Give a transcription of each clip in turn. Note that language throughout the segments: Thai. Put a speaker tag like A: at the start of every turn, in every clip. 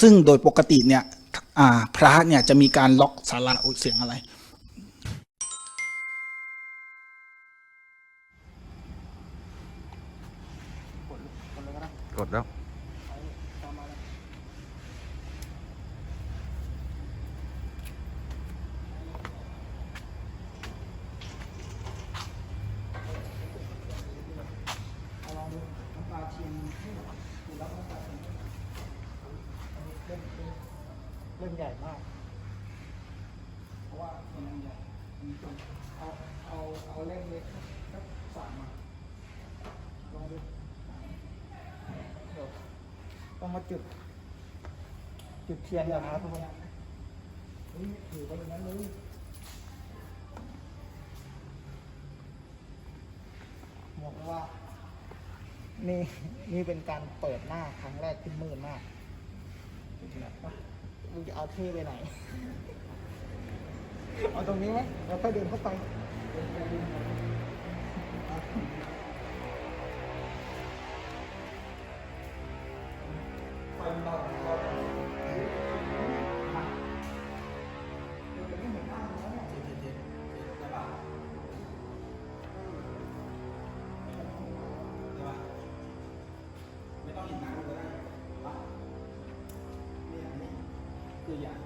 A: ซึ่งโดยปกติเนี่ยพระเนี่ยจะมีการล็อกสาระเสียงอะไร
B: กดแล้ว
A: เล่มใหญ่มาก เพราะว่ามันใหญ่มีตัวเอาเอาเอาเล่มเล็กสักสามมาลองดูเดี๋ยวต้องมาจุด จุดเทียนก่อนนะครับทุกคนเฮ้ยถือไปอย่างนั้นเลยบอกเลยว่านี่นี่เป็นการเปิดหน้าครั้งแรกที่มืดมาก มึงจะเอาเท่ไปไหน เอาตรงนี้ไหมเราค่อยเดินเข้าไป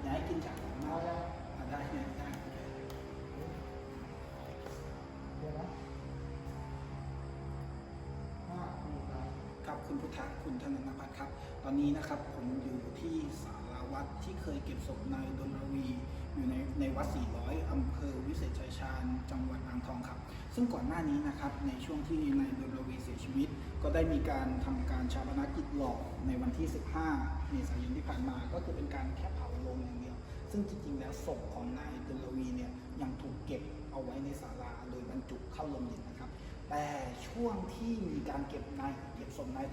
A: ยากย้ายกินฉากหลังมากอะได้เนี่ยได้เดี๋ยวนะครับคุณพุทธะคุณธนนภัทรครับ ตอนนี้นะครับผมอยู่ที่สารวัดที่เคยเก็บศพนายดนรวี อยู่ในในวัด 400 อำเภอวิเศษชัยชาญ จังหวัดอ่างทองครับ ซึ่งก่อนหน้านี้นะครับ ในช่วงที่นายดนรวีเสียชีวิต ก็ได้มีการทำการชาปนกิจหลอกในวันที่ 15 เมษายนที่ผ่านมา ก็คือเป็นการแค่เผา ซึ่งจริงๆแล้วศพของนายดนรวีเนี่ยยังถูกเก็บเอาไว้ในศาลาโดยบรรจุเข้าลงดินนะครับ แต่ช่วงที่มีการเก็บนายเก็บศพนาย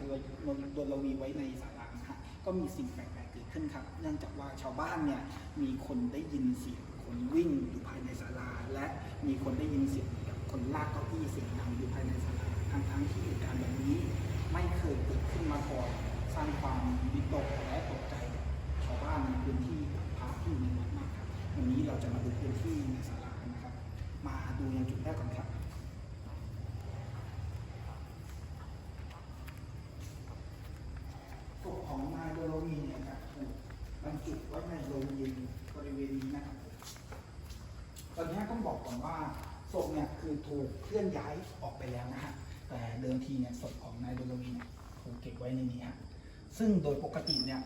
A: ดนรวีไว้ในศาลานะฮะก็มีสิ่งแปลกๆเกิดขึ้นครับ เนื่องจากว่าชาวบ้านเนี่ยมีคนได้ยินเสียงคนวิ่งอยู่ภายในศาลา และมีคนได้ยินเสียงกับคนลากเก้าอี้เสียงดังอยู่ภายในศาลาทั้งทั้งๆที่เหตุการณ์แบบนี้ไม่เคยเกิดขึ้นมาก่อนสร้างความวิตกและตกใจชาวบ้านในพื้นที่ อยู่ในวัดมากครับวันนี้เราจะมาดูพื้นที่ในศาลานะครับ มาดูยังจุดแรกก่อนครับศพของนายโดโลวีเนี่ยครับถูกบรรจุไว้ในโรงเย็นบริเวณนี้นะครับตอนนี้ต้องบอกก่อนว่าศพเนี่ยคือถูกเคลื่อนย้ายออกไปแล้วนะฮะแต่เดิมทีเนี่ยศพของนายโดโลวีเนี่ยถูกเก็บไว้ในนี้ฮะซึ่งโดยปกติเนี่ย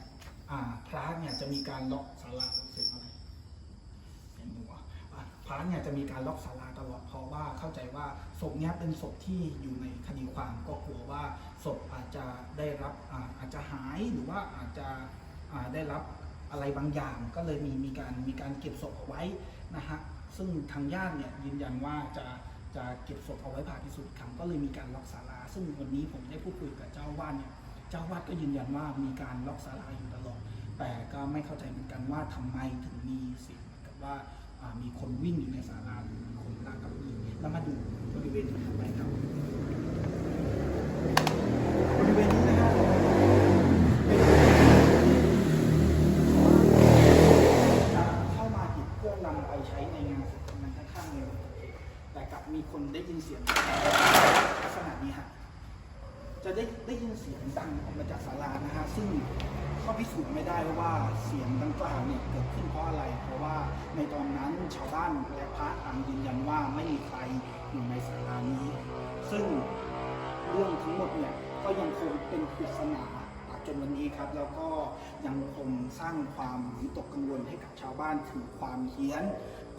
A: พระเนี่ยจะมีการล็อกศาลาเสร็จอะไรเห็นดูว่าอะพระเนี่ยจะมีการล็อกศาลาตลอดเพราะว่าเข้าใจว่าศพเนี้ยเป็นศพที่อยู่ในคดีความก็กลัวว่าศพอาจจะได้รับอาจจะหายหรือว่าอาจจะได้รับอะไรบางอย่างก็เลยมีมีการมีการเก็บศพเอาไว้นะฮะซึ่งทางญาติเนี่ยยืนยันว่าจะจะเก็บศพเอาไว้ผ่าพิสูจน์ครั้งก็เลยมีการล็อกศาลาซึ่งวันนี้ผมได้พูดคุยกับเจ้าอาวาดเนี่ย เจ้าวาดก็ยืนยันว่ามีการล็อกศาลาอยู่ตลอด แต่ก็ไม่เข้าใจเหมือนกันว่าทำไมถึงมีเสียงเหมือนกับว่ามีคนวิ่งอยู่ในศาลาหรือมีคนลากเก้าอี้แล้วมาดูบริเวณถัดไปครับ บริเวณนี้นะครับจะเข้ามาหยิบเพื่อนำไปใช้ในงานศพกำลังข้างๆเลยแต่กลับมีคนได้ยินเสียงลักษณะนี้ฮะ จะได้ได้ยินเสียงดังออกมาจากศาลานะฮะซึ่งก็พิสูจน์ไม่ได้ว่าเสียงดังกล่าวเนี่ยเกิดขึ้นเพราะอะไร เพราะว่าในตอนนั้นชาวบ้านและพระต่างยืนยันว่าไม่มีใครอยู่ในศาลานี้ ซึ่งเรื่องทั้งหมดเนี่ยก็ยังคงเป็นปริศนาจนวันนี้ครับแล้วก็ยังคงสร้างความวิตกกังวลให้กับชาวบ้านถึงความเฮี้ยน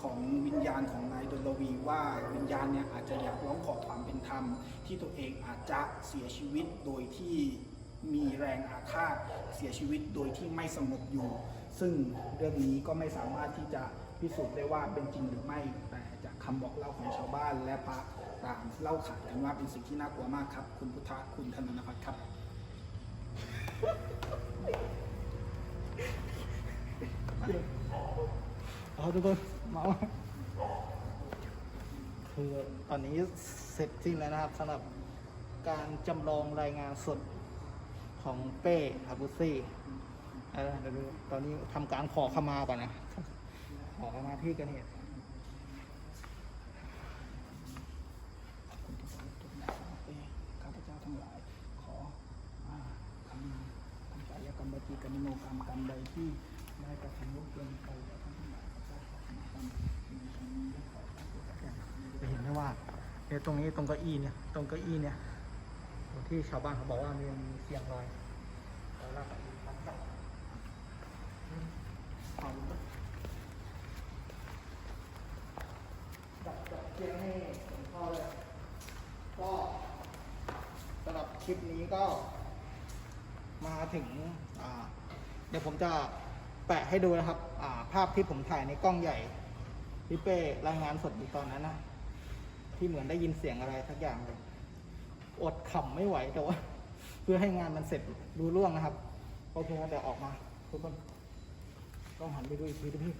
A: ของวิญญาณของนายดลวีว่าวิญญาณเนี่ยอาจจะอยากร้องขอความเป็นธรรม ที่ตัวเองอาจจะเสียชีวิตโดยที่มีแรงอาฆาตเสียชีวิตโดยที่ไม่สงบอยู่ ซึ่งเรื่องนี้ก็ไม่สามารถที่จะพิสูจน์ได้ว่าเป็นจริงหรือไม่ แต่จากคำบอกเล่าของชาวบ้านและพระต่างเล่าขานกันว่าเป็นสิ่งที่น่ากลัวมากครับ คุณพุทธะคุณธนนภัทรครับ เอาทุกคน คือตอนนี้เสร็จสิ้นแล้วนะครับสำหรับการจำลองรายงานสดของเป้อาบุซี่
C: เออเดี๋ยวดูตอนนี้ทำการขอขมาก่อนนะ ขอขมาพี่กันเนี่ยข้าพเจ้าทั้งหลาย ขออ่าทำกายกรรมวจีกรรมโนกรรมกรรมใดที่ได้กระทำล่วงเกินไป จะเห็นได้ว่าเนี่ยตรงนี้ตรงเก้าอี้เนี่ย ตรงเก้าอี้เนี่ยตรงที่ชาวบ้านเขาบอกว่ามีมีเสียงลอยแล้วก็รับจับเอาจับจับเสียงให้หลวงพ่อเลยก็สำหรับคลิปนี้ก็มาถึงเดี๋ยวผมจะแปะให้ดูนะครับ ภาพที่ผมถ่ายในกล้องใหญ่ พี่เป้รายงานสดอยู่ตอนนั้นนะที่เหมือนได้ยินเสียงอะไรทักอย่างเลยอดขำไม่ไหวแต่ว่า เพื่อให้งานมันเสร็จรู้ล่วงนะครับโอเคครับเดี๋ยวออกมา ทุกคนต้องหันไปดูอีกทีด้วยพี่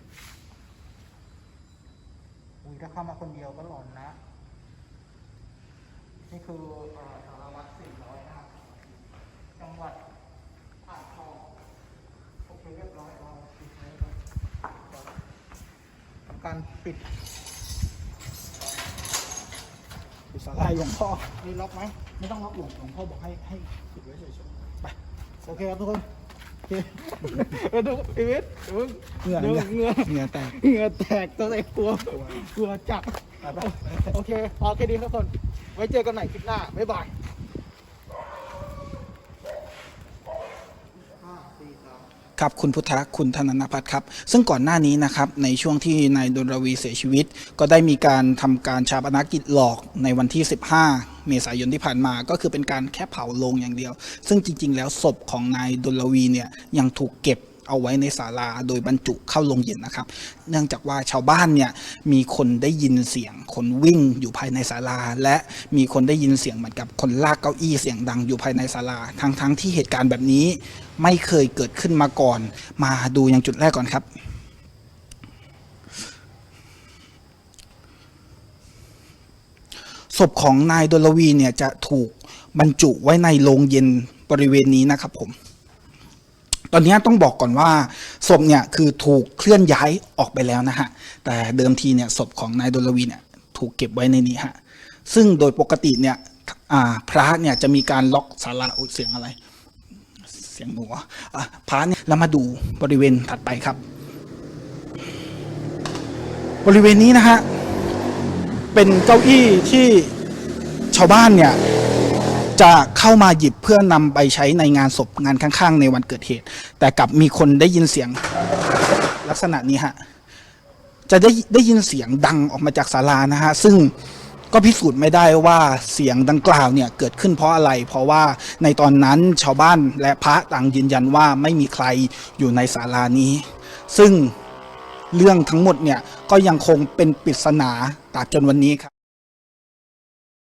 C: อุ้ยถ้าเข้ามาคนเดียวก็หลอนนะ นี่คือสารวัตรสี่ร้อยนะครับจังหวัดอ่างทองโอเคเรียบร้อยเราปิดไว้ก่อนทำ การปิด
A: ปิดสาลายหลวงพ่อ
C: นี่ล็อกไหม
A: ไม่ต้องรับหลวงหลวงพ่อบอกให้ให้ปิดไว้เฉยๆไป
C: โอเคครับทุกคนโอเคเออดูอีวิทย์ดู
A: เหงื่อ
C: ดู
A: เหงื่อ
C: เหงื่อ
A: เหงื่อแตก
C: เหงื่อแตกตัวเองกลัวกลัวจัด
A: ไปไป
C: โอเคพอแค่นี้ครับทุกคนไว้เจอกันใหม่คลิปหน้าบ๊ายบายห้าสี่สาม
A: ครับคุณพุทธรักคุณธนนพัฒน์ครับ ซึ่งก่อนหน้านี้นะครับในช่วงที่นายดนรวีเสียชีวิต ก็ได้มีการทำการชาปนกิจหลอกในวันที่ 15 เมษายนที่ผ่านมาก็คือเป็นการแค่เผาโลงอย่างเดียว ซึ่งจริง ๆ แล้วศพของนายดนรวีเนี่ยยังถูกเก็บ เอาไว้ในศาลาโดยบรรจุเข้าโรงเย็นนะครับ เนื่องจากว่าชาวบ้านเนี่ยมีคนได้ยินเสียงคนวิ่งอยู่ภายในศาลา และมีคนได้ยินเสียงเหมือนกับคนลากเก้าอี้เสียงดังอยู่ภายในศาลา ทั้งๆที่เหตุการณ์แบบนี้ไม่เคยเกิดขึ้นมาก่อน มาดูอย่างจุดแรกก่อนครับศพของนายดลวีเนี่ยจะถูกบรรจุไว้ในโรงเย็นบริเวณนี้นะครับผม ตอนนี้ต้องบอกก่อนว่าศพเนี่ยคือถูกเคลื่อนย้ายออกไปแล้วนะฮะ แต่เดิมทีเนี่ยศพของนายดลวีเนี่ยถูกเก็บไว้ในนี้ฮะ ซึ่งโดยปกติเนี่ยพระเนี่ยจะมีการล็อกศาลาอุเสียงอะไร เสียงหนูพระเนี่ยเรามาดูบริเวณถัดไปครับ บริเวณนี้นะฮะ เป็นเก้าอี้ที่ชาวบ้านเนี่ย จะเข้ามาหยิบเพื่อนำไปใช้ในงานศพงานข้างๆ ในวันเกิดเหตุ แต่กลับมีคนได้ยินเสียงลักษณะนี้ฮะจะได้ได้ยินเสียงดังออกมาจากศาลานะฮะซึ่งก็พิสูจน์ไม่ได้ว่าเสียงดังกล่าวเนี่ยเกิดขึ้นเพราะอะไร เพราะว่าในตอนนั้นชาวบ้านและพระต่างยืนยันว่าไม่มีใครอยู่ในศาลานี้ ซึ่งเรื่องทั้งหมดเนี่ยก็ยังคงเป็นปริศนาตราบจนวันนี้ครับ